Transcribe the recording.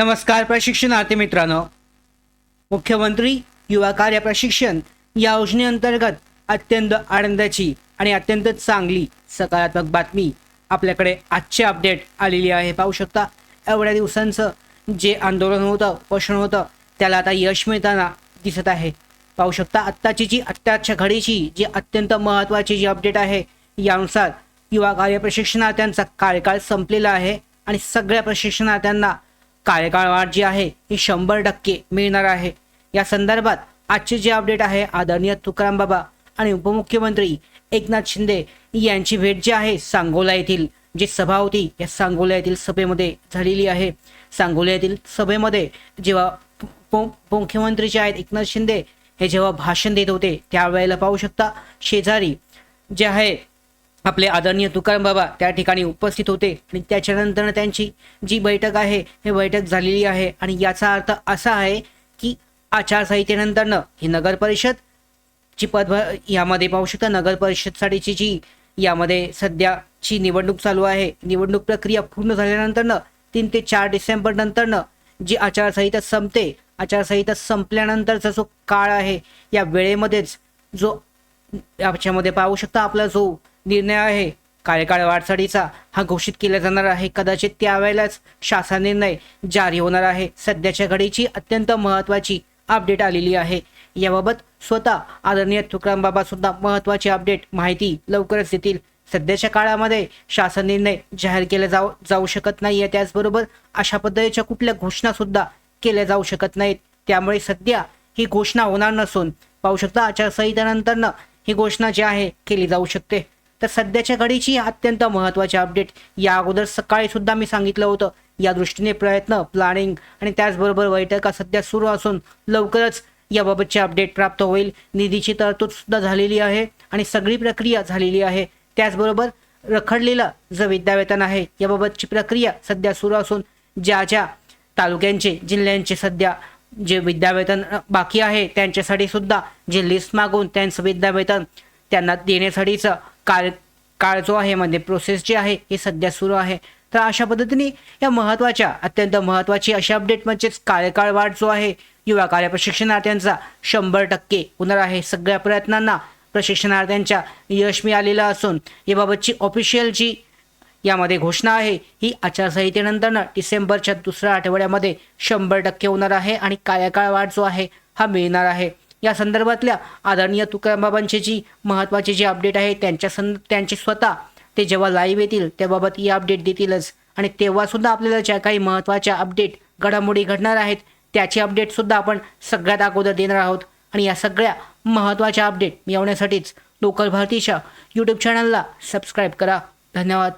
नमस्कार प्रशिक्षणार्थी मित्रांनो. मुख्यमंत्री युवा कार्य प्रशिक्षण या योजनेअंतर्गत अत्यंत आनंदाची आणि अत्यंत चांगली सकारात्मक बातमी आपल्याकडे आजचे अपडेट आलेली आहे. पाहू शकता एवढ्या दिवसांचं जे आंदोलन होतं पोषण होतं त्याला आता यश मिळताना दिसत आहे. पाहू शकता आत्ताची जी आत्ताच्या घडीची जी अत्यंत महत्त्वाची जी अपडेट आहे यानुसार युवा कार्य प्रशिक्षणार्थ्यांचा कार्यकाळ संपलेला आहे आणि सगळ्या प्रशिक्षणार्थ्यांना कार्यकाळ वाढ जी आहे ही शंभर टक्के मिळणार आहे. या संदर्भात आजची जी अपडेट आहे आदरणीय तुकाराम बाबा आणि उपमुख्यमंत्री एकनाथ शिंदे यांची भेट जी आहे सांगोला येथील जी सभा होती या सांगोला येथील सभेमध्ये झालेली आहे. सांगोला येथील सभेमध्ये जेव्हा मुख्यमंत्री जे आहेत एकनाथ शिंदे हे जेव्हा भाषण देत होते त्यावेळेला पाहू शकता शेजारी जे आहे आपले आदरणीय तुकाराम बाबा त्या ठिकाणी उपस्थित होते आणि त्याच्यानंतर त्यांची जी बैठक आहे हे बैठक झालेली आहे. आणि याचा अर्थ असा आहे की आचारसंहितेनंतरनं ही नगर परिषद ची पद यामध्ये पाहू शकता नगर परिषदसाठीची जी यामध्ये सध्याची निवडणूक चालू आहे. निवडणूक प्रक्रिया पूर्ण झाल्यानंतरनं तीन ते चार डिसेंबर नंतरनं जी आचारसंहिता संपते आचारसंहिता संपल्यानंतरचा जो काळ आहे या वेळेमध्येच जो याच्यामध्ये पाहू शकता आपला जो निर्णय आहे. कार्यकाळ वाढसाठीचा हा घोषित केला जाणार आहे. कदाचित त्यावेळेलाच शासन निर्णय जारी होणार आहे. सध्याच्या घडीची अत्यंत महत्त्वाची अपडेट आलेली आहे. याबाबत स्वतः आदरणीय तुकाराम बाबा सुद्धा महत्त्वाची अपडेट माहिती लवकरच देतील. सध्याच्या काळामध्ये शासन निर्णय जाहीर केला जाऊ जाऊ शकत नाही आहे त्याचबरोबर अशा पद्धतीच्या कुठल्या घोषणा सुद्धा केल्या जाऊ शकत नाहीत. त्यामुळे सध्या ही घोषणा होणार नसून पाहू शकता आचारसंहितेनंतरनं ही घोषणा जी आहे केली जाऊ शकते. तर सध्याच्या घडीची अत्यंत महत्त्वाची अपडेट या अगोदर सकाळी सुद्धा मी सांगितलं होतं. या दृष्टीने प्रयत्न प्लॅनिंग आणि त्याचबरोबर बैठका सध्या सुरू असून लवकरच याबाबतचे अपडेट प्राप्त होईल. निधीची तरतूद सुद्धा झालेली आहे आणि सगळी प्रक्रिया झालेली आहे. त्याचबरोबर रखडलेलं जे विद्यावेतन आहे याबाबतची प्रक्रिया सध्या सुरू असून ज्या ज्या तालुक्यांचे जिल्ह्यांचे सध्या जे विद्यावेतन बाकी आहे त्यांच्यासाठी सुद्धा जे लिस्ट मागून त्यांचं विद्यावेतन त्यांना देण्यासाठीचं कार्य काळ जो आहे म्हणजे प्रोसेस जी आहे ही सध्या सुरू आहे. तर अशा पद्धतीने या महत्त्वाच्या अत्यंत महत्त्वाची अशी अपडेट म्हणजेच कार्यकाळ वाढ जो आहे युवा कार्य प्रशिक्षणार्थ्यांचा शंभर टक्के होणार आहे. सगळ्या प्रयत्नांना प्रशिक्षणार्थ्यांच्या यश मिळालेलं असून याबाबतची ऑफिशियल जी यामध्ये घोषणा आहे ही आचारसंहितेनंतरनं डिसेंबरच्या दुसऱ्या आठवड्यामध्ये शंभर टक्के होणार आहे आणि कार्यकाळ वाढ जो आहे हा मिळणार आहे. या संदर्भातल्या आदरणीय तुकारामबाबांची जी महत्त्वाची जी अपडेट आहे त्यांच्या सं त्यांचे स्वतः ते जेव्हा लाईव्ह येतील त्याबाबत ही अपडेट देतीलच. आणि तेव्हासुद्धा आपल्याला ज्या काही महत्त्वाच्या अपडेट घडामोडी घडणार आहेत त्याची अपडेटसुद्धा आपण सगळ्यात अगोदर देणार आहोत. आणि या सगळ्या महत्त्वाच्या अपडेट मिळवण्यासाठीच लोकल भारतीच्या यूट्यूब चॅनलला सबस्क्राईब करा. धन्यवाद.